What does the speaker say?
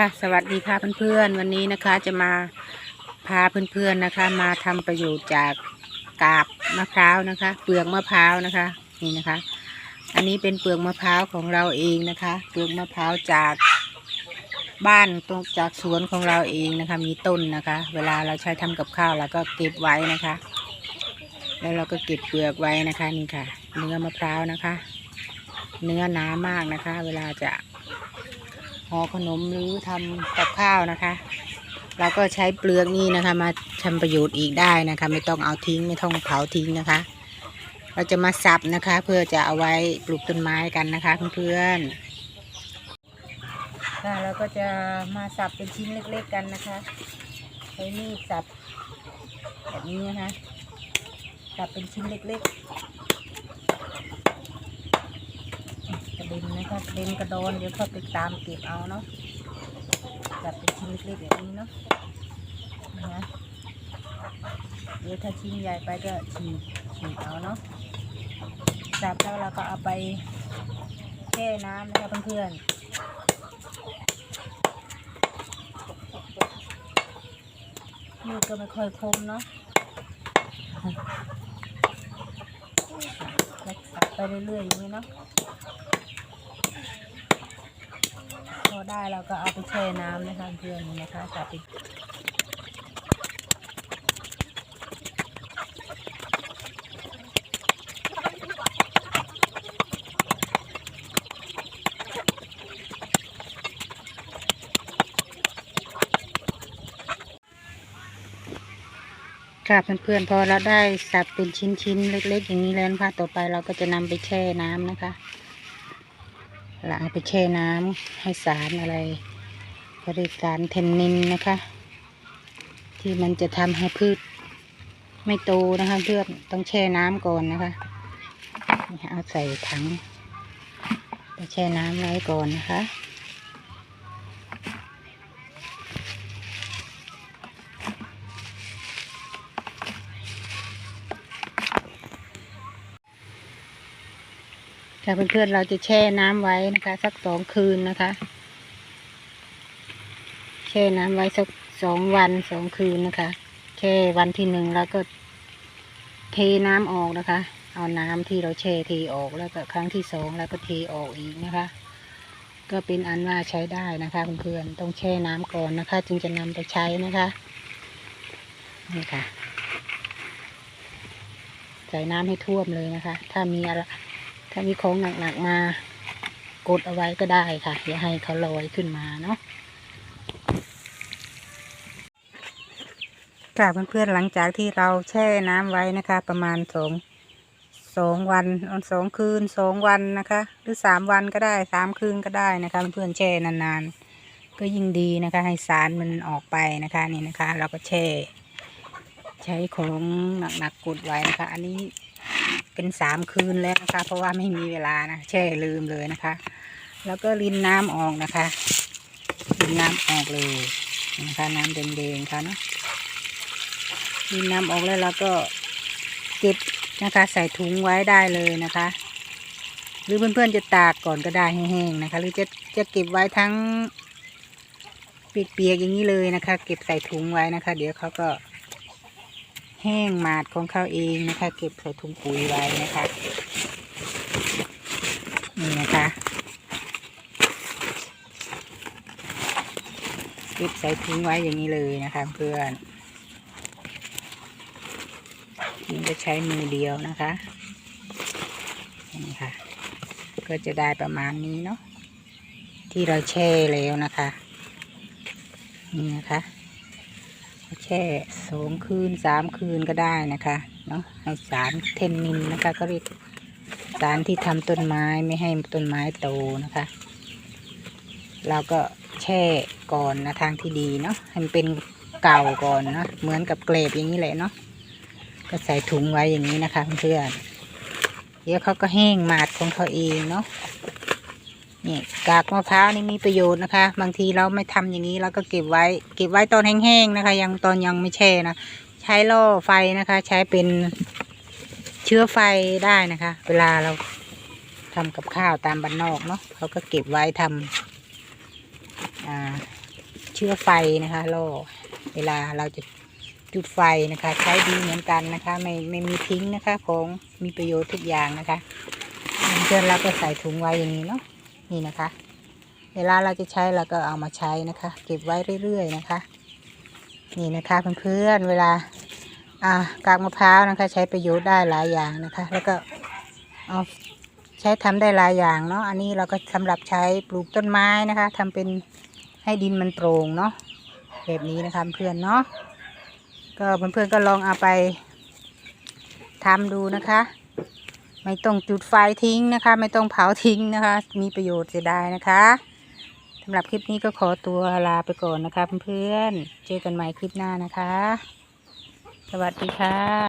ค่ะ สวัสดีค่ะเพื่อนๆ วันนี้นะคะจะมาพาเพื่อนๆนะคะ มาทำประโยชน์จากกาบมะพร้าวนะคะ เปลือกมะพร้าวนะคะนี่นะคะ อันนี้เป็นเปลือกมะพร้าวของเราเองนะคะ เปลือกมะพร้าวจากบ้านตรงจากสวนของเราเองนะคะ มีต้นนะคะ เวลาเราใช้ทำกับข้าวเราก็เก็บไว้นะคะ แล้วเราก็เก็บเปลือกไว้นะคะนี่ค่ะ เนื้อมะพร้าวนะคะ เนื้อหนามากนะคะ เวลาจะ ห่อขนมหรือทำกับข้าวนะคะ เราก็ใช้เปลือกนี่นะคะ มาทำประโยชน์อีกได้นะคะ ไม่ต้องเอาทิ้งไม่ต้องเผาทิ้งนะคะ เราจะมาสับนะคะ เพื่อจะเอาไว้ปลูกต้นไม้กันนะคะเพื่อนๆค่ะเราก็จะมาสับเป็นชิ้นเล็ก ๆกันนะคะใช้มีดสับแบบนี้นะคะสับเป็นชิ้นเล็กๆ กระเด็นนะคะด็นกระโดนเดี๋ยวเขาไปตามเก็บเอาเนาะจับเป็นชิ้นเล็กๆแบบนี้เนาะนะเดี๋ยวถ้าชิ้นใหญ่ไปก็ฉีกฉีกเอาเนาะจับแล้วเราก็เอาไปแช่น้ำนะคะเพื่อนๆมือก็ไม่ค่อยคมเนาะสับไปเรื่อยๆอย่างนี้เนาะ พอ ได้เราก็เอาไปแช่น้ำนะคะเพื่อนนะคะจับไปค่ะเพื่อนๆพอเราได้สับเป็นชิ้นๆเล็ก ๆ อย่างนี้แล้วนะคะต่อไปเราก็จะนำไปแช่น้ำนะคะ เราเอาไปแช่น้ำให้สารอะไรบริการเทนนินนะคะ ที่มันจะทำให้พืชไม่โตนะคะเพื่อนต้องแช่น้ำก่อนนะคะเอาใส่ถังไปแช่น้ำไว้ก่อนนะคะ เพื่อนๆเราจะแช่น้ำไว้นะคะ สักสองคืนนะคะ แช่น้ำไว้สักสองวันสองคืนนะคะ แช่วันที่หนึ่งแล้วก็เทน้ำออกนะคะ เอาน้ำที่เราแช่เทออกแล้วก็ครั้งที่สองแล้วก็เทออกอีกนะคะ ก็เป็นอันว่าใช้ได้นะคะเพื่อนๆต้องแช่น้ำก่อนนะคะ จึงจะนำไปใช้นะคะนี่ค่ะใส่น้ำให้ท่วมเลยนะคะ ถ้ามีอะไร ถ้ามีของหนักๆมากดเอาไว้ก็ได้ค่ะ อย่าให้เขาลอยขึ้นมาเนาะค่ะเพื่อนๆหลังจากที่เราแช่น้ำไว้นะคะ ประมาณสองสองวันสองคืนสองวันนะคะ หรือสามวันก็ได้สามคืนก็ได้นะคะ เพื่อนๆแช่นานๆ ก็ยิ่งดีนะคะ ให้สารมันออกไปนะคะนี่นะคะ เราก็แช่ ใช้ของหนักๆกดไว้นะคะ อันนี้ เป็นสามคืนแล้วนะคะ เพราะว่าไม่มีเวลานะแช่ลืมเลยนะคะ แล้วก็รินน้ำออกนะคะรินน้ำออกเลยนะคะน้ำแดงๆค่ะเนาะรินน้ำออกแล้วเราก็เก็บนะคะใส่ถุงไว้ได้เลยนะคะ หรือเพื่อนๆจะตากก่อนก็ได้แห้งๆนะคะ หรือจะจะเก็บไว้ทั้งเปียกๆอย่างนี้เลยนะคะ เก็บใส่ถุงไว้นะคะ เดี๋ยวเขาก็ แห้งหมาดของเขาเองนะคะ เก็บใส่ถุงปุ๋ยไว้นะคะนี่นะคะเก็บใส่ถุงไว้อย่างนี้เลยนะคะเพื่อนนี่จะใช้มือเดียวนะคะนี่ค่ะ ก็จะได้ประมาณนี้เนาะที่เราแช่แล้วนะคะ นี่นะคะ แช่สองคืนสามคืนก็ได้นะคะเนาะให้สารเทนนินนะคะก็เรียกสารที่ทำต้นไม้ไม่ให้ต้นไม้โตนะคะ เราก็แช่ก่อนนะทางที่ดีเนาะให้มันเป็นเก่าก่อนเนาะเหมือนกับเกล็ดอย่างนี้แหละเนาะก็ใส่ถุงไว้อย่างนี้นะคะเพื่อนเดี๋ยวเขาก็แห้งหมาดของเขาเองเนาะ นี่กากมะพร้าวนี่มีประโยชน์นะคะ บางทีเราไม่ทำอย่างนี้เราก็เก็บไว้ เก็บไว้ตอนแห้งๆนะคะ ยังตอนยังไม่แช่นะใช้ล่อไฟนะคะ ใช้เป็นเชื้อไฟได้นะคะ เวลาเราทำกับข้าวตามบ้านนอกเนาะเขาก็เก็บไว้ทำอ่าชื้อไฟนะคะล่อเวลาเราจะจุดไฟนะคะ ใช้ดีเหมือนกันนะคะ ไม่ไม่มีทิ้งนะคะ ของมีประโยชน์ทุกอย่างนะคะเพื่อนเราก็ใส่ถุงไว้อย่างนี้เนาะ นี่นะคะ เวลาเราจะใช้เราก็เอามาใช้นะคะ เก็บไว้เรื่อยๆนะคะ นี่นะคะเพื่อนๆเวลาอ่ากากมะพร้าวนะคะ ใช้ประโยชน์ได้หลายอย่างนะคะ แล้วก็เอาใช้ทำได้หลายอย่างเนาะอันนี้เราก็สำหรับใช้ปลูกต้นไม้นะคะทำเป็นให้ดินมันโปร่งเนาะแบบนี้นะคะเพื่อนเนาะก็เพื่อนๆก็ลองเอาไปทำดูนะคะ ไม่ต้องจุดไฟทิ้งนะคะ ไม่ต้องเผาทิ้งนะคะ มีประโยชน์เสียดายนะคะสำหรับคลิปนี้ก็ขอตัวลาไปก่อนนะคะเพื่อนๆเจอกันใหม่คลิปหน้านะคะ สวัสดีค่ะ